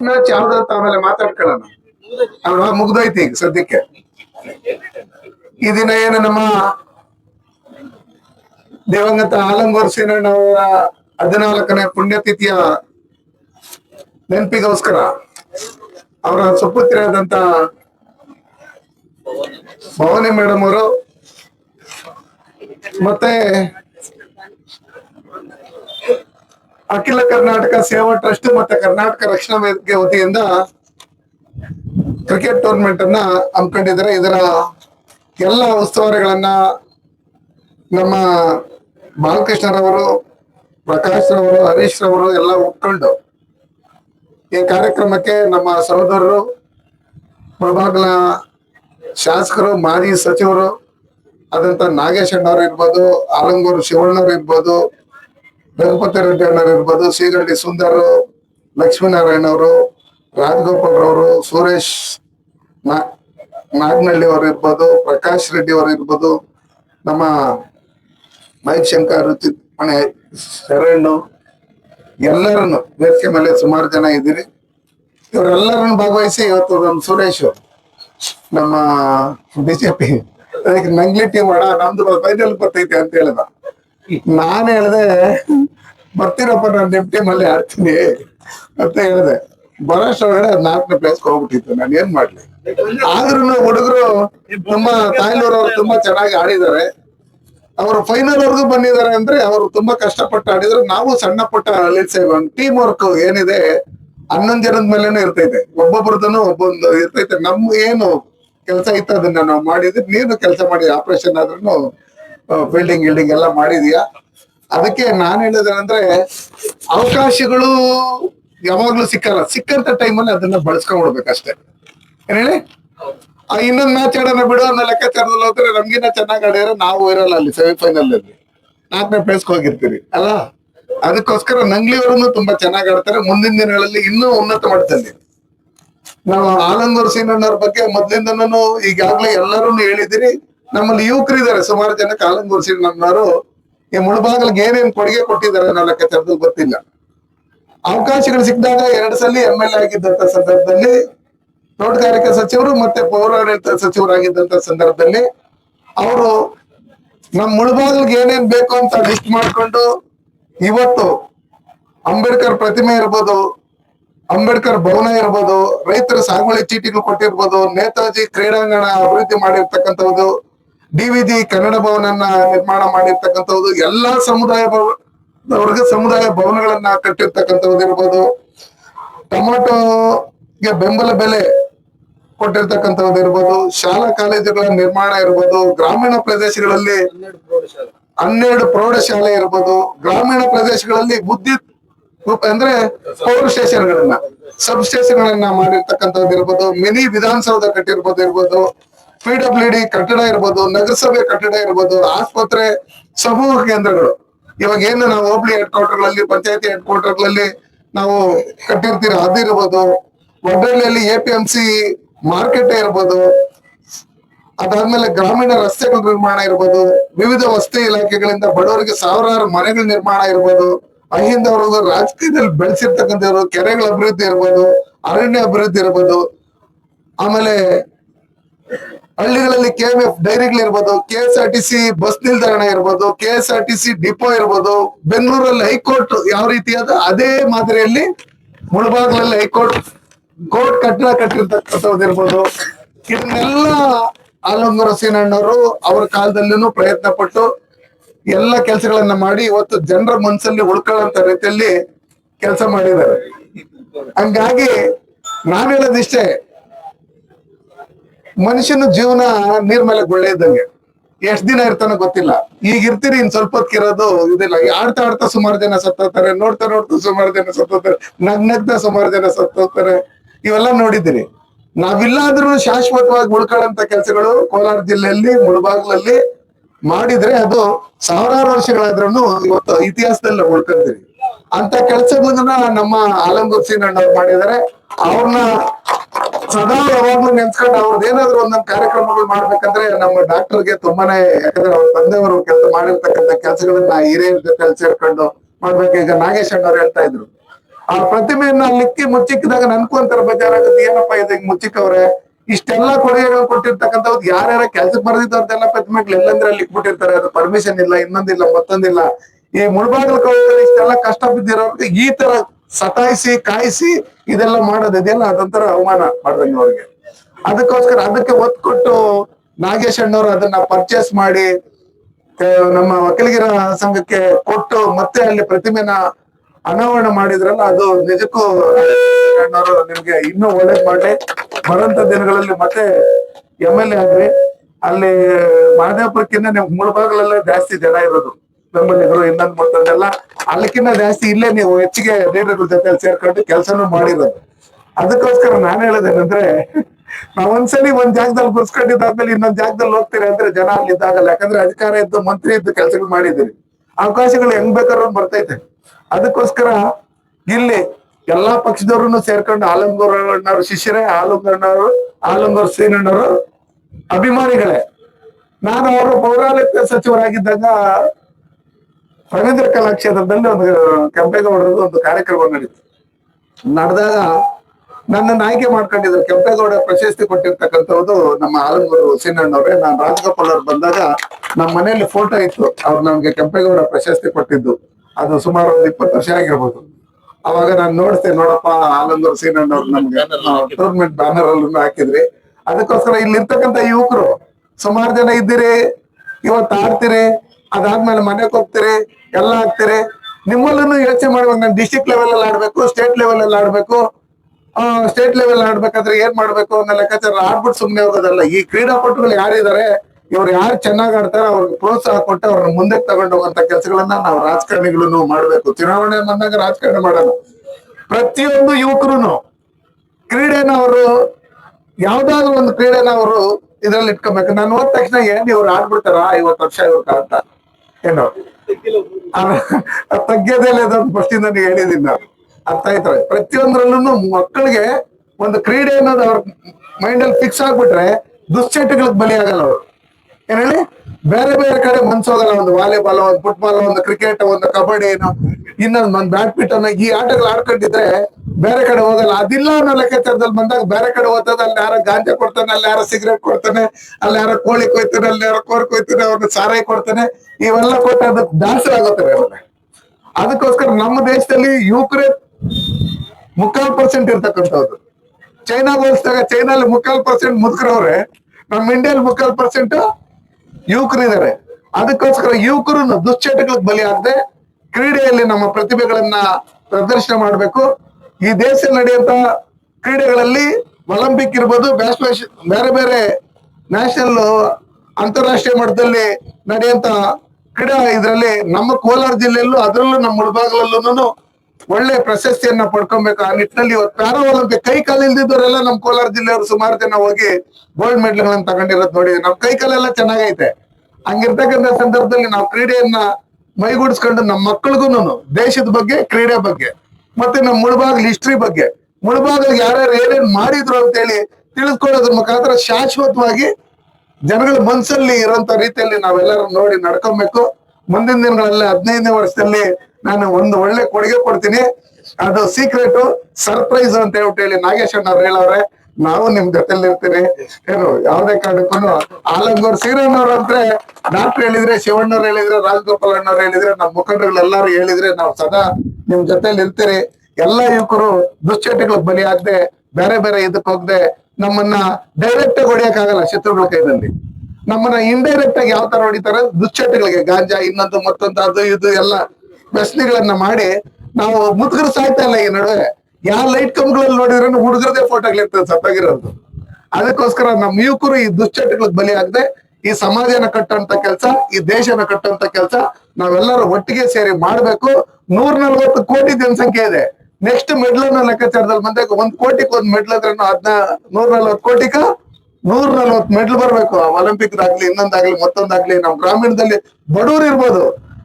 Match ಯಾವ್ದಂತ ಆಮೇಲೆ ಮಾತಾಡ್ಕೊಳ್ಳೋಣ. ಅವ್ರ ಮುಗ್ದೈತಿ ಈಗ ಸದ್ಯಕ್ಕೆ. ಈ ದಿನ ಏನು ನಮ್ಮ ದೇವಂಗತ ಆಲಂಗೂರ್ ಅವರ ಹದಿನಾಲ್ಕನೇ ಪುಣ್ಯತಿಥಿಯ ನೆನಪಿಗೋಸ್ಕರ ಅವರ ಸುಪುತ್ರಿಯಾದಂತ ಭವಾನಿ ಮೇಡಮ್ ಅವರು ಮತ್ತೆ ಅಖಿಲ ಕರ್ನಾಟಕ ಸೇವಾ ಟ್ರಸ್ಟ್ ಮತ್ತೆ ಕರ್ನಾಟಕ ರಕ್ಷಣಾ ವೇದಿಕೆ ವತಿಯಿಂದ ಕ್ರಿಕೆಟ್ ಟೂರ್ನಮೆಂಟ್ ಅನ್ನ ಹಮ್ಮಿಕೊಂಡಿದ್ದಾರೆ. ಇದರ ಎಲ್ಲ ಉಸ್ತುವಾರಿಗಳನ್ನ ನಮ್ಮ ಬಾಲಕೃಷ್ಣರವರು ಪ್ರಕಾಶ್ ರವರು, ಹರೀಶ್ ರವರು ಎಲ್ಲ ಒಪ್ಕೊಂಡು ಈ ಕಾರ್ಯಕ್ರಮಕ್ಕೆ ನಮ್ಮ ಸಹೋದರರು, ಪ್ರಭಾಗಲ ಶಾಸಕರು, ಮಾಜಿ ಸಚಿವರು ಆದಂತ ನಾಗೇಶ್ ಅಣ್ಣವ್ರು ಇರ್ಬೋದು, ಆಲಂಗೂರು ಶಿವಣ್ಣವ್ರು ಇರ್ಬೋದು ರಘುಪತಿ ರೆಡ್ಡಿ ಅಣ್ಣರು ಇರ್ಬೋದು ಸೀಗಳ್ಳಿ ಸುಂದರ್, ಲಕ್ಷ್ಮೀನಾರಾಯಣ ಅವರು, ರಾಜಗೋಪಾಲ್ ರವರು, ಸುರೇಶ್ ನಾಗನಹಳ್ಳಿ ಅವರು ಇರ್ಬೋದು, ಪ್ರಕಾಶ್ ರೆಡ್ಡಿ ಅವರು ಇರ್ಬೋದು, ನಮ್ಮ ಮೈಕ್ ಶಂಕರ್ ಮನೆ ಶರಣು, ಎಲ್ಲರನ್ನು ವೇದಿಕೆ ಮೇಲೆ ಸುಮಾರು ಜನ ಇದ್ದೀರಿ. ಇವರೆಲ್ಲರನ್ನು ಭಾಗವಹಿಸಿ ಇವತ್ತು ನಮ್ಮ ಸುರೇಶ್, ನಮ್ಮ ಬಿಜೆಪಿ ಅದಕ್ಕೆ ನಂಗ್ಲಿ ಟೀಮ್ ಮಾಡ ನಮ್ದು ಫೈನಲ್ ಬರ್ತೈತೆ ಅಂತ ಹೇಳ್ದ. ನಾನ್ ಹೇಳ್ದೆ ಬರ್ತೀರಪ್ಪ ನಾನು ಟೀಮ್ ಅಲ್ಲಿ ಆಡ್ತೀನಿ ಅಂತ ಹೇಳ್ದೆ. ಬರೋಷ್ಟೊಳಗಡೆ ನಾಲ್ಕನೇ ಪ್ಲೇಸ್ ಹೋಗ್ಬಿಟ್ಟಿತ್ತು ನಾನು, ಏನ್ ಮಾಡ್ಲಿ? ಆದ್ರೂ ಹುಡುಗರು ತುಂಬಾ ಅವ್ರು ತುಂಬಾ ಚೆನ್ನಾಗಿ ಆಡಿದ್ದಾರೆ. ಅವರು ಫೈನಲ್ ವರ್ಗೂ ಬಂದಿದ್ದಾರೆ ಅಂದ್ರೆ ಅವರು ತುಂಬಾ ಕಷ್ಟಪಟ್ಟು ಆಡಿದ್ರು. ನಾವು ಸಣ್ಣ ಪುಟ್ಟ ಟೀಮ್ ವರ್ಕ್ ಏನಿದೆ ಹನ್ನೊಂದ್ ಜನದ ಮೇಲೆನೂ ಇರ್ತೈತೆ. ಒಬ್ಬೊಬ್ರದನು ಒಬ್ಬೊಂದು ಇರ್ತೈತೆ. ನಮ್ ಏನು ಕೆಲಸ ಇತ್ತು ಅದನ್ನ ನಾವು ಮಾಡಿದ್ರೆ ನೀನು ಕೆಲಸ ಮಾಡಿ ಆಪರೇಷನ್ ಆದ್ರೂ ಬಿಲ್ಡಿಂಗ್ ಗಿಲ್ಡಿಂಗ್ ಎಲ್ಲ ಮಾಡಿದೀಯಾ? ಅದಕ್ಕೆ ನಾನು ಹೇಳೋದೇನಂದ್ರೆ, ಅವಕಾಶಗಳು ಯಾವಾಗ್ಲೂ ಸಿಕ್ಕಲ್ಲ. ಸಿಕ್ಕಂತ ಟೈಮಲ್ಲಿ ಅದನ್ನ ಬಳಸ್ಕೊಂಡ್ಬಿಡ್ಬೇಕಷ್ಟೇ. ಏನ್ ಹೇಳಿ? ಆ, ಇನ್ನೊಂದ್ ಮ್ಯಾಚ್ ಆಡೋಣ ಬಿಡು ಅನ್ನೋ ಲೆಕ್ಕಾಚಾರದಲ್ಲಿ ಹೋದ್ರೆ ನಮ್ಗಿನ್ನ ಚೆನ್ನಾಗಿ ಆಡಿದ್ರೆ ನಾವು ಇರಲ್ಲ ಅಲ್ಲಿ ಸೆಮಿಫೈನಲ್ ಅಲ್ಲಿ. ನಾಲ್ಕನೇ ಪ್ಲೇಸ್ ಹೋಗಿರ್ತೀರಿ, ಅಲ್ಲ? ಅದಕ್ಕೋಸ್ಕರ ನಂಗ್ಲಿಯವರನ್ನು ತುಂಬಾ ಚೆನ್ನಾಗಿ ಆಡ್ತಾರೆ. ಮುಂದಿನ ದಿನಗಳಲ್ಲಿ ಇನ್ನೂ ಉನ್ನತ ಮಟ್ಟದಲ್ಲಿ. ನಾವು ಆಲಂಗೂರ್ ಸೀನಣ್ಣವ್ರ ಬಗ್ಗೆ ಮೊದ್ಲಿಂದನೂ ಈಗಾಗ್ಲೇ ಎಲ್ಲರೂ ಹೇಳಿದಿರಿ ನಮ್ಮಲ್ಲಿ ಯುವಕರಿದ್ದಾರೆ ಸುಮಾರು ಜನ ಕಾಲಂಗೂರ್ಸಿ ನಮ್ಮವರು ಈ ಮುಳಬಾಗಲ್ಗೆ ಏನೇನ್ ಕೊಡುಗೆ ಕೊಟ್ಟಿದ್ದಾರೆ ಅನ್ನೋ ತೆರೆದು ಗೊತ್ತಿಲ್ಲ. ಅವಕಾಶಗಳು ಸಿಕ್ಕಿದಾಗ ಎರಡು ಸಲ ಎಂ ಎಲ್ ಎ ಆಗಿದ್ದಂತ ಸಂದರ್ಭದಲ್ಲಿ ತೋಟಗಾರಿಕೆ ಸಚಿವರು ಮತ್ತೆ ಪೌರಾಡಳಿತ ಸಚಿವರಾಗಿದ್ದಂತ ಸಂದರ್ಭದಲ್ಲಿ ಅವರು ನಮ್ಮ ಮುಳಬಾಗಲ್ಗೆ ಏನೇನ್ ಬೇಕು ಅಂತ ಲಿಸ್ಟ್ ಮಾಡ್ಕೊಂಡು ಇವತ್ತು ಅಂಬೇಡ್ಕರ್ ಪ್ರತಿಮೆ ಇರ್ಬೋದು, ಅಂಬೇಡ್ಕರ್ ಭವನ ಇರ್ಬೋದು, ರೈತರ ಸಾಗುವಳಿ ಚೀಟಿಗಳು ಕೊಟ್ಟಿರ್ಬೋದು, ನೇತಾಜಿ ಕ್ರೀಡಾಂಗಣ ಅಭಿವೃದ್ಧಿ ಮಾಡಿರ್ತಕ್ಕಂಥದ್ದು ಡಿವಿಜಿ ಕನ್ನಡ ಭವನನ್ನ ನಿರ್ಮಾಣ ಮಾಡಿರ್ತಕ್ಕಂಥದ್ದು, ಎಲ್ಲಾ ಸಮುದಾಯ ವರ್ಗ ಸಮುದಾಯ ಭವನಗಳನ್ನ ಕಟ್ಟಿರ್ತಕ್ಕಂಥದ್ದು ಇರ್ಬೋದು. ಟೊಮಾಟೋಗೆ ಬೆಂಬಲ ಬೆಲೆ ಕೊಟ್ಟಿರ್ತಕ್ಕಂಥದ್ದು ಇರ್ಬೋದು. ಶಾಲಾ ಕಾಲೇಜುಗಳ ನಿರ್ಮಾಣ ಇರ್ಬೋದು. ಗ್ರಾಮೀಣ ಪ್ರದೇಶಗಳಲ್ಲಿ ಹನ್ನೆರಡು ಪ್ರೌಢಶಾಲೆ ಇರ್ಬೋದು. ಗ್ರಾಮೀಣ ಪ್ರದೇಶಗಳಲ್ಲಿ ಬುದ್ಧಿ ಅಂದ್ರೆ ಪವರ್ ಸ್ಟೇಷನ್ಗಳನ್ನ, ಸಬ್ ಸ್ಟೇಷನ್ಗಳನ್ನ ಮಾಡಿರ್ತಕ್ಕಂಥದ್ದು ಇರ್ಬೋದು. ಮಿನಿ ವಿಧಾನಸೌಧ ಕಟ್ಟಿರ್ಬೋದು ಇರ್ಬೋದು. ಪಿ ಕಟ್ಟಡ ಇರ್ಬೋದು, ನಗರಸಭೆ ಕಟ್ಟಡ ಇರ್ಬೋದು, ಆಸ್ಪತ್ರೆ, ಸಮೂಹ ಕೇಂದ್ರಗಳು. ಇವಾಗ ಏನು ನಾವು ಹೋಬಳಿ ಹೆಡ್ ಕ್ವಾರ್ಟರ್ಗಳಲ್ಲಿ ಪಂಚಾಯತಿ ಹೆಡ್ ಕ್ವಾರ್ಟರ್ಗಳಲ್ಲಿ ನಾವು ಕಟ್ಟಿರ್ತೀರ ಅದಿರ್ಬೋದು ಒಡ್ಡಳ್ಳಿಯಲ್ಲಿ A P M C market ಇರ್ಬೋದು. ಅದಾದ್ಮೇಲೆ ಗ್ರಾಮೀಣ ರಸ್ತೆಗಳ ನಿರ್ಮಾಣ ಇರ್ಬೋದು. ವಿವಿಧ ವಸ್ತು ಇಲಾಖೆಗಳಿಂದ ಬಡವರಿಗೆ ಸಾವಿರಾರು ಮನೆಗಳ ನಿರ್ಮಾಣ ಇರ್ಬೋದು. ಅಹಿಂದವರು ರಾಜಕೀಯದಲ್ಲಿ ಬೆಳೆಸಿರ್ತಕ್ಕಂಥವ್ರು, ಕೆರೆಗಳ ಅಭಿವೃದ್ಧಿ ಇರ್ಬೋದು, ಅರಣ್ಯ ಅಭಿವೃದ್ಧಿ ಇರ್ಬೋದು. ಆಮೇಲೆ ಹಳ್ಳಿಗಳಲ್ಲಿ K M F ಡೈರಿಗಳಿರ್ಬೋದು K S R T C bus ನಿಲ್ದಾಣ ಇರ್ಬೋದು K S R T C depot ಇರ್ಬೋದು, ಬೆಂಗಳೂರಲ್ಲಿ ಹೈಕೋರ್ಟ್ ಯಾವ ರೀತಿಯಾದ ಅದೇ ಮಾದರಿಯಲ್ಲಿ ಮುಳಬಾಗ್ಲಲ್ಲಿ ಹೈಕೋರ್ಟ್, ಕೋರ್ಟ್ ಕಟ್ಟಡ ಕಟ್ಟಿರ್ತಕ್ಕಂಥದ್ದಿರ್ಬೋದು ಇದನ್ನೆಲ್ಲ ಆಲಂಗೂರ ಸೀನಣ್ಣವರು ಅವ್ರ ಕಾಲದಲ್ಲೂ ಪ್ರಯತ್ನ ಪಟ್ಟು ಎಲ್ಲ ಕೆಲಸಗಳನ್ನ ಮಾಡಿ ಇವತ್ತು ಜನರ ಮನಸ್ಸಲ್ಲಿ ಉಳ್ಕೊಳ್ಳುವಂತ ರೀತಿಯಲ್ಲಿ ಕೆಲಸ ಮಾಡಿದ್ದಾರೆ. ಹಂಗಾಗಿ ನಾನು ಹೇಳೋದಿಷ್ಟೇ ಮನುಷ್ಯನ ಜೀವನ ನೀರ್ ಮೇಲೆ ಗುಳ್ಳೆ ಇದ್ದಂಗೆ. ಎಷ್ಟ್ ದಿನ ಇರ್ತಾನೋ ಗೊತ್ತಿಲ್ಲ. ಈಗ ಇರ್ತೀರಿ, ಇನ್ ಸ್ವಲ್ಪ ಹೊತ್ತಿರೋದು ಇದಿಲ್ಲ. ಆಡ್ತಾ ಆಡ್ತಾ ಸುಮಾರು ಜನ ಸತ್ತೋತಾರೆ ನೋಡ್ತಾ ನೋಡ್ತಾ ಸುಮಾರು ಜನ ಸತ್ತೋತಾರೆ ನಗ್ ನಗ್ತಾ ಸುಮಾರು ಜನ ಸತ್ತೋಗ್ತಾರೆ. ಇವೆಲ್ಲ ನೋಡಿದ್ದೀರಿ. ನಾವಿಲ್ಲಾದ್ರೂ ಶಾಶ್ವತವಾಗಿ ಉಳ್ಕೊಳ್ಳಂತ ಕೆಲಸಗಳು ಕೋಲಾರ ಜಿಲ್ಲೆಯಲ್ಲಿ, ಮುಳಬಾಗ್ಲಲ್ಲಿ ಮಾಡಿದ್ರೆ ಅದು ಸಾವಿರಾರು ವರ್ಷಗಳಾದ್ರೂ ಇವತ್ತು ಇತಿಹಾಸದಲ್ಲಿ ಉಳ್ಕೊಂತೀರಿ ಅಂತ ಕೆಲಸಗಳನ್ನ ನಮ್ಮ ಆಲಂಗೂರ್ ಅಣ್ಣ ಮಾಡಿದ್ದಾರೆ. ಅವ್ರನ್ನ ಸದಾ ಯಾವಾಗ್ಲೂ ನೆನ್ಸ್ಕೊಂಡು ಅವ್ರದ್ದು ಏನಾದ್ರು ಒಂದೊಂದು ಕಾರ್ಯಕ್ರಮಗಳು ಮಾಡ್ಬೇಕಂದ್ರೆ ನಮ್ಮ ಡಾಕ್ಟರ್ಗೆ ತುಂಬಾನೇ ಯಾಕಂದ್ರೆ ಅವ್ರ ತಂದೆಯವರು ಕೆಲಸ ಮಾಡಿರ್ತಕ್ಕಂಥ ಕೆಲಸಗಳನ್ನ ಹಿರಿಯರ ಜೊತೆ ಸೇರ್ಕೊಂಡು ಮಾಡ್ಬೇಕು. ಈಗ ನಾಗೇಶ್ ಅಣ್ಣವ್ರು ಹೇಳ್ತಾ ಇದ್ರು. ಆ ಪ್ರತಿಮೆಯನ್ನ ಲಿಕ್ಕಿ ಮುಚ್ಚಿಕ್ಕಿದಾಗ ನನ್ಕೊಂತಾರ ಬೇಜಾರಾಗುತ್ತೆ. ಏನಪ್ಪಾ ಇದು ಮುಚ್ಚಿಕ್ಕವ್ರೆ ಇಷ್ಟೆಲ್ಲಾ ಕೊಡುಗೆಗಳು ಕೊಟ್ಟಿರ್ತಕ್ಕಂಥವ್ರು ಯಾರ್ಯಾರ ಕೆಲ್ಸಕ್ಕೆ ಬರೆದಿದ್ದವ್ರದ್ದೆಲ್ಲ ಪ್ರತಿಮೆಗಳು ಎಲ್ಲಂದ್ರೆ ಅಲ್ಲಿ ಇಕ್ಬಿಟ್ಟಿರ್ತಾರೆ ಅದು ಪರ್ಮಿಷನ್ ಇಲ್ಲ, ಇನ್ನೊಂದಿಲ್ಲ, ಮತ್ತೊಂದಿಲ್ಲ. ಈ ಮುಳಬಾಗಿಲು ಇಷ್ಟೆಲ್ಲ ಕಷ್ಟ ಬಿದ್ದಿರೋರ್ಗೆ ಈ ತರ ಸತಾಯಿಸಿ, ಕಾಯಿಸಿ ಇದೆಲ್ಲ ಮಾಡೋದು ಇದೆಲ್ಲ ಅದೊಂಥರ ಅವಮಾನ ಮಾಡ್ದಂಗೆ ಅವ್ರಿಗೆ. ಅದಕ್ಕೋಸ್ಕರ ಅದಕ್ಕೆ ಒತ್ತು ಕೊಟ್ಟು ನಾಗೇಶ್ ಅಣ್ಣವ್ರು ಅದನ್ನ ಪರ್ಚೇಸ್ ಮಾಡಿ ನಮ್ಮ ವಕೀಲಗಿರ ಸಂಘಕ್ಕೆ ಕೊಟ್ಟು ಮತ್ತೆ ಅಲ್ಲಿ ಪ್ರತಿಮೆನ ಅನಾವರಣ ಮಾಡಿದ್ರಲ್ಲ, ಅದು ನಿಜಕ್ಕೂ ಅಣ್ಣವರು ನಿಮ್ಗೆ ಇನ್ನೂ ಒಳ್ಳೇದ್ ಮಾಡಿ ಬರಂತ ದಿನಗಳಲ್ಲಿ ಮತ್ತೆ ಎಂ ಎಲ್ ಎ ಆಗ್ರಿ. ಅಲ್ಲಿ ಮಹದೇವಪುರಕ್ಕಿಂತ ನಿಮ್ ಮುಳಬಾಗಲೆಲ್ಲ ಜಾಸ್ತಿ ಜನ ಇರೋದು. ಬೆಂಬಲಿಗರು ಇನ್ನೊಂದು ಮತ್ತೊಂದೆಲ್ಲ ಅಲ್ಲಿಕ್ಕಿಂತ ಜಾಸ್ತಿ ಇಲ್ಲೇ ನೀವು ಹೆಚ್ಚಿಗೆ ಲೀಡರ್ಗಳ ಜೊತೆ ಸೇರ್ಕೊಂಡು ಕೆಲಸನೂ ಮಾಡಿರೋದು. ಅದಕ್ಕೋಸ್ಕರ ನಾನು ಹೇಳೋದೇನಂದ್ರೆ, ನಾವ್ ಒಂದ್ಸಲಿ ಒಂದ್ ಜಾಗದಲ್ಲಿ ಗುರ್ಸ್ಕೊಂಡಿದ್ದಾದ್ಮೇಲೆ ಇನ್ನೊಂದ್ ಜಾಗದಲ್ಲಿ ಹೋಗ್ತೀರಿ ಅಂದ್ರೆ ಜನ ಅಲ್ಲಿ ಇದ್ದಾಗಲ್ಲ ಯಾಕಂದ್ರೆ ಅಧಿಕಾರ ಇದ್ದು ಮಂತ್ರಿ ಇದ್ದು ಕೆಲಸಗಳು ಮಾಡಿದಿರಿ ಅವಕಾಶಗಳು ಹೆಂಗ್ ಬೇಕಾದ್ರೂ ಬರ್ತೈತೆ. ಅದಕ್ಕೋಸ್ಕರ ಇಲ್ಲಿ ಎಲ್ಲಾ ಪಕ್ಷದವ್ರನ್ನು ಸೇರ್ಕೊಂಡು ಆಲಂಗೂರಣ್ಣವ್ರ ಶಿಷ್ಯರೇ ಆಲಂಗಣ್ಣವರು ಆಲಂಗೂರ್ ಶ್ರೀನಣ್ಣವರು ಅಭಿಮಾನಿಗಳೇ. ನಾನು ಅವರು ಪೌರಾಡಳಿತ ಸಚಿವರಾಗಿದ್ದಾಗ ರವೀಂದ್ರ ಕಲಾಕ್ಷೇತ್ರದಲ್ಲಿ ಒಂದು ಕೆಂಪೇಗೌಡರದ್ದು ಒಂದು ಕಾರ್ಯಕ್ರಮ ನಡೀತು. ನಡೆದಾಗ ನನ್ನನ್ನು ಆಯ್ಕೆ ಮಾಡ್ಕೊಂಡಿದ್ರು ಕೆಂಪೇಗೌಡ ಪ್ರಶಸ್ತಿ ಕೊಟ್ಟಿರ್ತಕ್ಕಂಥವ್ರು ನಮ್ಮ ಆಲಂಗೂರು ಸಿನ್ನಣ್ಣವ್ರೆ ನಾನು ರಾಜಗೋಪಾಲ್ ಅವ್ರು ಬಂದಾಗ ನಮ್ಮ ಮನೆಯಲ್ಲಿ ಫೋಟೋ ಇತ್ತು. ಅವ್ರು ನಮ್ಗೆ ಕೆಂಪೇಗೌಡ ಪ್ರಶಸ್ತಿ ಕೊಟ್ಟಿದ್ದು. ಅದು ಸುಮಾರು ಒಂದು ಇಪ್ಪತ್ತು ವರ್ಷ ಆಗಿರ್ಬೋದು. ಅವಾಗ ನಾನು ನೋಡ್ತೇನೆ, ನೋಡಪ್ಪ ಆಲಂದೂರು ಸೀನಣ್ಣವ್ರು ನಮ್ಗೆ ಟೂರ್ನಮೆಂಟ್ ಬ್ಯಾನರ್ ಅಲ್ಲೂ ಹಾಕಿದ್ರಿ. ಅದಕ್ಕೋಸ್ಕರ ಇಲ್ಲಿ ಇರ್ತಕ್ಕಂಥ ಯುವಕರು ಸುಮಾರು ಜನ ಇದ್ದೀರಿ, ಇವತ್ತು ಆಡ್ತೀರಿ. ಅದಾದ್ಮೇಲೆ ಮನೆಗೆ ಹೋಗ್ತಾರೆ, ಎಲ್ಲ ಆಗ್ತಾರೆ. ನಿಮ್ಮಲ್ಲೂ ಯೋಚನೆ ಮಾಡಿ ನಾನು ಡಿಸ್ಟಿಕ್ ಲೆವೆಲ್ ಅಲ್ಲಿ ಆಡ್ಬೇಕು ಸ್ಟೇಟ್ ಲೆವೆಲ್ ಅಲ್ಲಿ ಆಡ್ಬೇಕು. ಸ್ಟೇಟ್ ಲೆವೆಲ್ ಆಡ್ಬೇಕಾದ್ರೆ ಏನ್ ಮಾಡ್ಬೇಕು ಅನ್ನೋ ಲೆಕ್ಕಾಚಾರ ಆಡ್ಬಿಟ್ಟು ಸುಮ್ಮನೆ ಹೋಗೋದಲ್ಲ. ಈ ಕ್ರೀಡಾಪಟುಗಳು ಯಾರಿದ್ದಾರೆ ಇವ್ರು ಯಾರು ಚೆನ್ನಾಗಿ ಆಡ್ತಾರೆ, ಅವ್ರಿಗೆ ಪ್ರೋತ್ಸಾಹ ಕೊಟ್ಟು ಅವ್ರನ್ನ ಮುಂದೆ ತಗೊಂಡು ಹೋಗುವಂತ ಕೆಲಸಗಳನ್ನ ನಾವು ರಾಜಕಾರಣಿಗಳನ್ನು ಮಾಡ್ಬೇಕು. ಚುನಾವಣೆ ಬಂದಾಗ ರಾಜಕಾರಣ ಮಾಡೋಣ ಪ್ರತಿಯೊಂದು ಯುವಕರು ಕ್ರೀಡೆನ ಅವರು, ಯಾವ್ದಾದ್ರು ಒಂದು ಕ್ರೀಡೆನ ಅವರು ಇದ್ರಲ್ಲಿ ಇಟ್ಕೊಬೇಕು. ನಾನು ಹೋದ ತಕ್ಷಣ ಏನ್ ಇವ್ರು ಆಡ್ಬಿಡ್ತಾರ, ಐವತ್ತು ವರ್ಷ ಇವ್ರ ಅಂತ ಏನು? ತಗ್ಗದಲ್ಲಿ ಅದೊಂದು ಪ್ರಶ್ನೆ ನನಗೆ ಹೇಳಿದ್ದೀನಿ ನಾನು ಅರ್ಥ ಆಯ್ತಾರೆ ಪ್ರತಿಯೊಂದ್ರಲ್ಲೂ ಮಕ್ಕಳಿಗೆ ಒಂದು ಕ್ರೀಡೆ ಅನ್ನೋದು ಅವ್ರ ಮೈಂಡ್ ಅಲ್ಲಿ ಫಿಕ್ಸ್ ಆಗ್ಬಿಟ್ರೆ ದುಶ್ಚಟಗಳಿಗೆ ಬಲಿ ಆಗಲ್ಲ ಅವರು. ಏನ್ ಹೇಳಿ ಬೇರೆ ಬೇರೆ ಕಡೆ ಮನ್ಸೋಗಲ್ಲ ಒಂದು ವಾಲಿಬಾಲ್, ಒಂದು ಫುಟ್ಬಾಲ್, ಒಂದು ಕ್ರಿಕೆಟ್, ಒಂದು ಕಬಡ್ಡಿ, ಏನೋ, ಇನ್ನೊಂದು ಒಂದು ಬ್ಯಾಡ್ಮಿಂಟನ್, ಈ ಆಟಗಳು ಆಡ್ಕೊಂಡಿದ್ರೆ ಬೇರೆ ಕಡೆ ಹೋಗಲ್ಲ. ಅದಿಲ್ಲ ಅನ್ನೋ ಲೆಕ್ಕಾಚಾರದಲ್ಲಿ ಬಂದಾಗ ಬೇರೆ ಕಡೆ ಹೋಗ್ತದೆ ಅಲ್ಲಿ ಯಾರೋ ಗಾಂಜಾ ಕೊಡ್ತಾನೆ, ಅಲ್ಲಿ ಯಾರೋ ಸಿಗರೇಟ್ ಕೊಡ್ತಾನೆ, ಅಲ್ಲಿ ಯಾರೋ ಕೋಳಿ ಕೊಯ್ತಾನೆ, ಅಲ್ಲಿ ಯಾರೋ ಕೋರ್ ಕೊಯ್ತಾನೆ, ಅವ್ರನ್ನ ಸಾರಾಯಿ ಕೊಡ್ತಾನೆ, ಇವೆಲ್ಲ ಕೊಟ್ಟು ಅದಕ್ಕೆ ದಾಸರ ಆಗುತ್ತಾರೆ ಅವ್ರಿಗೆ ಅದಕ್ಕೋಸ್ಕರ ನಮ್ಮ ದೇಶದಲ್ಲಿ ಯುವಕರೇ ಮುಕ್ಕಾಲ್ ಪರ್ಸೆಂಟ್ ಇರ್ತಕ್ಕಂಥದ್ದು. ಚೈನಾ ಹೋಲಿಸಿದಾಗ ಚೈನಲ್ಲಿ ಮುಕ್ಕಾಲ್ ಪರ್ಸೆಂಟ್ ಮುದುಕರವ್ರೆ, ನಮ್ಮ ಇಂಡಿಯಲ್ಲಿ ಮುಕ್ಕಾಲ್ ಪರ್ಸೆಂಟ್ ಯುವಕರು ಇದಾರೆ. ಅದಕ್ಕೋಸ್ಕರ ಯುವಕರು ದುಶ್ಚಟಗಳಿಗೆ ಬಲಿ ಆಗದೆ ಕ್ರೀಡೆಯಲ್ಲಿ ನಮ್ಮ ಪ್ರತಿಭೆಗಳನ್ನ ಪ್ರದರ್ಶನ ಮಾಡಬೇಕು. ಈ ದೇಶದಲ್ಲಿ ನಡೆಯುವಂತ ಕ್ರೀಡೆಗಳಲ್ಲಿ ಒಲಿಂಪಿಕ್ ಇರ್ಬೋದು ಬೇರೆ ಬೇರೆ ನ್ಯಾಷನಲ್ ಅಂತಾರಾಷ್ಟ್ರೀಯ ಮಟ್ಟದಲ್ಲಿ ನಡೆಯುವಂತ ಕ್ರೀಡಾ ಇದರಲ್ಲಿ ನಮ್ಮ ಕೋಲಾರ ಜಿಲ್ಲೆಯಲ್ಲೂ ಅದರಲ್ಲೂ ನಮ್ಮ ಮುಳಬಾಗಲಲ್ಲೂ ಒಳ್ಳೆ ಪ್ರಶಸ್ತಿಯನ್ನ ಪಡ್ಕೊಬೇಕು ಆ ನಿಟ್ಟಿನಲ್ಲಿ ಇವತ್ತು ಪ್ಯಾರಾ ಒಲಿಂಪಿಕ್ ಕೈ ಕಾಲು ಇಲ್ದಿದ್ದವರೆಲ್ಲ ನಮ್ಮ ಕೋಲಾರ ಜಿಲ್ಲೆಯವರು ಸುಮಾರು ಜನ ಹೋಗಿ ಗೋಲ್ಡ್ ಮೆಡಲ್ಗಳನ್ನ ತಗೊಂಡಿರೋದು ನೋಡಿ. ನಮ್ ಕೈ ಕಾಲೆಲ್ಲ ಚೆನ್ನಾಗೈತೆ. ಹಂಗಿರ್ತಕ್ಕಂಥ ಸಂದರ್ಭದಲ್ಲಿ ನಾವು ಕ್ರೀಡೆಯನ್ನ ಮೈಗೂಡಿಸ್ಕೊಂಡು ನಮ್ಮ ಮಕ್ಕಳಿಗೂನು ದೇಶದ ಬಗ್ಗೆ, ಕ್ರೀಡೆ ಬಗ್ಗೆ, ಮತ್ತೆ ನಮ್ಮ ಮುಳಬಾಗ್ಲ ಹಿಸ್ಟ್ರಿ ಬಗ್ಗೆ, ಮುಳಬಾಗಿಲು ಯಾರ್ಯಾರು ಏನೇನ್ ಮಾಡಿದ್ರು ಅಂತೇಳಿ ತಿಳಿದುಕೊಳ್ಳೋದ್ರ ಮುಖಾಂತರ ಶಾಶ್ವತವಾಗಿ ಜನಗಳ ಮನಸ್ಸಲ್ಲಿ ಇರುವಂತ ರೀತಿಯಲ್ಲಿ ನಾವೆಲ್ಲರೂ ನೋಡಿ ನಡ್ಕೊಬೇಕು. ಮುಂದಿನ ದಿನಗಳಲ್ಲಿ ಹದಿನೈದನೇ ವರ್ಷದಲ್ಲಿ ನಾನು ಒಂದು ಒಳ್ಳೆ ಕೊಡುಗೆ ಕೊಡ್ತೀನಿ. ಅದು ಸೀಕ್ರೆಟ್ ಸರ್ಪ್ರೈಸ್ ಅಂತ ಹೇಳ್ಬಿಟ್ಟು ಹೇಳಿ ನಾಗೇಶ್ ಅವ್ರು ಹೇಳವ್ರೆ ನಾವು ನಿಮ್ ಜೊತೆಲಿ ಇರ್ತೀರಿ ಏನು, ಯಾವ್ದೇ ಕಾರಣಕ್ಕೂ ಆಲಂಗೂರ್ ಸೀರಣ್ಣವ್ರ ಅಂದ್ರೆ ಡಾಕ್ಟರ್ ಹೇಳಿದ್ರೆ, ಶಿವಣ್ಣವ್ರು ಹೇಳಿದ್ರೆ, ರಾಜಗೋಪಾಲ್ ಅಣ್ಣವ್ರು ಹೇಳಿದ್ರೆ, ನಮ್ಮ ಮುಖಂಡರುಗಳೆಲ್ಲರೂ ಹೇಳಿದ್ರೆ ನಾವು ಸದಾ ನಿಮ್ ಜೊತೆಲಿ ಇರ್ತೀರಿ. ಎಲ್ಲಾ ಯುವಕರು ದುಶ್ಚಟಗಳಿಗೆ ಬಲಿ ಆಗದೆ, ಬೇರೆ ಬೇರೆ ಇದಕ್ ಹೋಗದೆ ನಮ್ಮನ್ನ ಡೈರೆಕ್ಟ್ ಹೊಡಿಯಕ್ಕಾಗಲ್ಲ ಶತ್ರುಗಳ ಕೈದಲ್ಲಿ ನಮ್ಮನ್ನ ಇಂಡೈರೆಕ್ಟ್ ಆಗಿ ಯಾವ ತರ ಹೊಡಿತಾರೆ? ದುಶ್ಚಟಗಳಿಗೆ ಗಾಂಜಾ, ಇನ್ನೊಂದು ಮತ್ತೊಂದು ಅದು ಇದು ಎಲ್ಲ ವ್ಯಸನಿಗಳನ್ನ ಮಾಡಿ ನಾವು ಮುದುಗರು ಸಾಯ್ತಾ ಇಲ್ಲ ಈ ನಡುವೆ. ಯಾವ ಲೈಟ್ ಕಂಬಗಳಲ್ಲಿ ನೋಡಿದ್ರೆ ಹುಡುಗರದೇ ಫೋಟೋಗಳಿರ್ತದೆ ಸತ್ತಾಗಿರೋದು ಅದಕ್ಕೋಸ್ಕರ ನಮ್ಮ ಯುವಕರು ಈ ದುಶ್ಚಟಗಳಿಗೆ ಬಲಿ ಆಗದೆ, ಈ ಸಮಾಜನ ಕಟ್ಟಂತ ಕೆಲಸ, ಈ ದೇಶನ ಕಟ್ಟಂತ ಕೆಲಸ ನಾವೆಲ್ಲರೂ ಒಟ್ಟಿಗೆ ಸೇರಿ ಮಾಡ್ಬೇಕು. ನೂರ ನಲ್ವತ್ತು ಕೋಟಿ ಜನಸಂಖ್ಯೆ ಇದೆ. ನೆಕ್ಸ್ಟ್ ಮೆಡ್ಲನ್ನ ಲೆಕ್ಕಾಚಾರದಲ್ಲಿ ಬಂದಾಗ ಒಂದ್ ಕೋಟಿಗೆ ಒಂದ್ ಮೆಡ್ಲ್ ಅಂದ್ರೆ ಅದನ್ನ ನೂರ ನಲ್ವತ್ತು ಕೋಟಿಗ ನೂರ ನಲ್ವತ್ ಮೆಡ್ಲ್ ಬರ್ಬೇಕು. ಒಲಿಂಪಿಕ್ ಆಗ್ಲಿ ಇನ್ನೊಂದಾಗ್ಲಿ ಮತ್ತೊಂದಾಗ್ಲಿ ನಾವು ಗ್ರಾಮೀಣದಲ್ಲಿ ಬಡವರು ಇರ್ಬೋದು.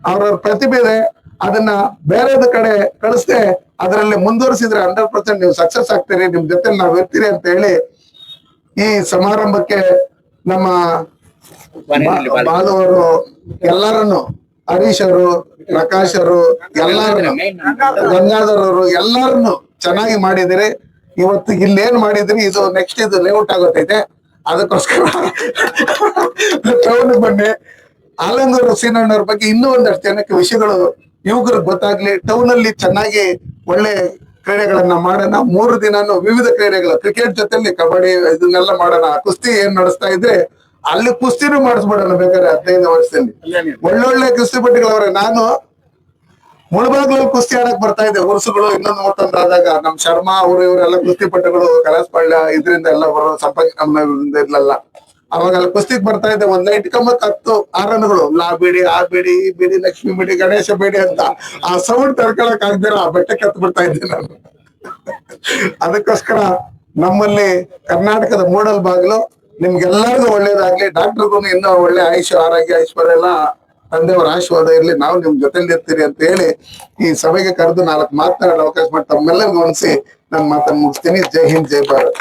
ಅವ್ರವ್ರ ಪ್ರತಿಭೆ ಇದೆ. ಅದನ್ನ ಬೇರೆದ ಕಡೆ ಕಳಿಸ್ದೆ ಅದರಲ್ಲಿ ಮುಂದುವರಿಸಿದ್ರೆ ಹಂಡ್ರೆಡ್ ಪರ್ಸೆಂಟ್ ನೀವು ಸಕ್ಸಸ್ ಆಗ್ತೀರಿ ನಿಮ್ ಜೊತೆ ನಾವ್ ಇರ್ತೀರಿ ಅಂತ ಹೇಳಿ ಈ ಸಮಾರಂಭಕ್ಕೆ ನಮ್ಮ ಬಾಲವರು ಎಲ್ಲರನ್ನು ಹರೀಶ್ ಅವರು ಪ್ರಕಾಶ್ ಅವರು ಎಲ್ಲಾರು ಗಂಗಾಧರ್ ಅವರು ಎಲ್ಲರನ್ನು ಚೆನ್ನಾಗಿ ಮಾಡಿದಿರಿ. ಇವತ್ತು ಇಲ್ಲೇನ್ ಮಾಡಿದ್ರಿ ಇದು ನೆಕ್ಸ್ಟ್ ಇದು ಲೇಔಟ್ ಆಗೋತೈತೆ. ಅದಕ್ಕೋಸ್ಕರ ಟೌನ್ ಬನ್ನಿ ಆಲಂಗೂರು ಸೀನಣ್ಣವ್ರ ಬಗ್ಗೆ ಇನ್ನೂ ಒಂದಷ್ಟು ಜನಕ್ಕೆ ವಿಷಯಗಳು ಯುವಕರಿಗೆ ಗೊತ್ತಾಗ್ಲಿ. ಟೌನ್ ಅಲ್ಲಿ ಚೆನ್ನಾಗಿ ಒಳ್ಳೆ ಕ್ರೀಡೆಗಳನ್ನ ಮಾಡೋಣ. ಮೂರು ದಿನಾನು ವಿವಿಧ ಕ್ರೀಡೆಗಳು ಕ್ರಿಕೆಟ್ ಜೊತೆಲಿ ಕಬಡ್ಡಿ ಇದನ್ನೆಲ್ಲ ಮಾಡೋಣ. ಕುಸ್ತಿ ಏನ್ ನಡೆಸ್ತಾ ಇದ್ರೆ ಅಲ್ಲಿ ಕುಸ್ತಿನೂ ಮಾಡಿಸ್ಬಿಡೋಣ ಬೇಕಾದ್ರೆ ಹದಿನೈದು ವರ್ಷದಲ್ಲಿ. ಒಳ್ಳೊಳ್ಳೆ ಕುಸ್ತಿ ಪಟ್ಟಿಗಳವ್ರೆ ನಾನು ಮುಳಬಾಗ್ಲಲ್ಲಿ ಕುಸ್ತಿ ಆಡಕ್ ಬರ್ತಾ ಇದೆ. ಉರ್ಸುಗಳು ಇನ್ನೊಂದು ಮತ್ತೊಂದು ಆದಾಗ ನಮ್ ಶರ್ಮಾ ಅವರು ಇವರೆಲ್ಲ ಕುಸ್ತಿ ಪಟ್ಟುಗಳು ಕಲಾಸ್ಪಳ್ಳ ಇದರಿಂದ ಎಲ್ಲ ಬರೋ ಸಂಪರ್ಕ ನಮ್ಮ ಇರ್ಲಲ್ಲ. ಅವಾಗ ಕುಸ್ತಿಗ್ ಬರ್ತಾ ಇದೆ. ಒಂದ್ ನೈಟ್ ಕಮ್ಮತ್ ಹತ್ತು ರನ್ಗಳು. ಲಾ ಬೇಡಿ, ಆ ಬೇಡಿ, ಈ ಬಿಡಿ, ಲಕ್ಷ್ಮಿ ಬೇಡಿ, ಗಣೇಶ ಬೇಡಿ ಅಂತ ಆ ಸೌಂಡ್ ತಡ್ಕೊಳಕ್ ಆಗ್ದಿರ ಆ ಬೆಟ್ಟಕ್ಕೆ ಕತ್ ಬಿಡ್ತಾ ಇದ್ದೆ ನಾನು. ಅದಕ್ಕೋಸ್ಕರ ನಮ್ಮಲ್ಲಿ ಕರ್ನಾಟಕದ ಮೂಡಲ್ ಬಾಗಿಲು ನಿಮ್ಗೆಲ್ಲರಿಗೂ ಒಳ್ಳೇದಾಗ್ಲಿ. ಡಾಕ್ಟರ್ಗೂ ಇನ್ನೂ ಒಳ್ಳೆ ಆಯುಷ್, ಆರೋಗ್ಯ, ಐಶ್ವರ್ಯ ಎಲ್ಲ ತಂದೆಯವರ ಆಶೀರ್ವಾದ ಇರಲಿ, ನಾವು ನಿಮ್ ಜೊತೆಲಿ ಇರ್ತೀರಿ ಅಂತ ಹೇಳಿ ಈ ಸಭೆಗೆ ಕರೆದು ನಾಲ್ಕು ಮಾತನಾಡೋ ಅವಕಾಶ ಮಾಡಿ ತಮ್ಮೆಲ್ಲರಿಗೂ ಅನಿಸಿ ನನ್ನ ಮಾತನ್ನು ಮುಗಿಸ್ತೀನಿ. ಜೈ ಹಿಂದ್, ಜೈ ಭಾರತ್.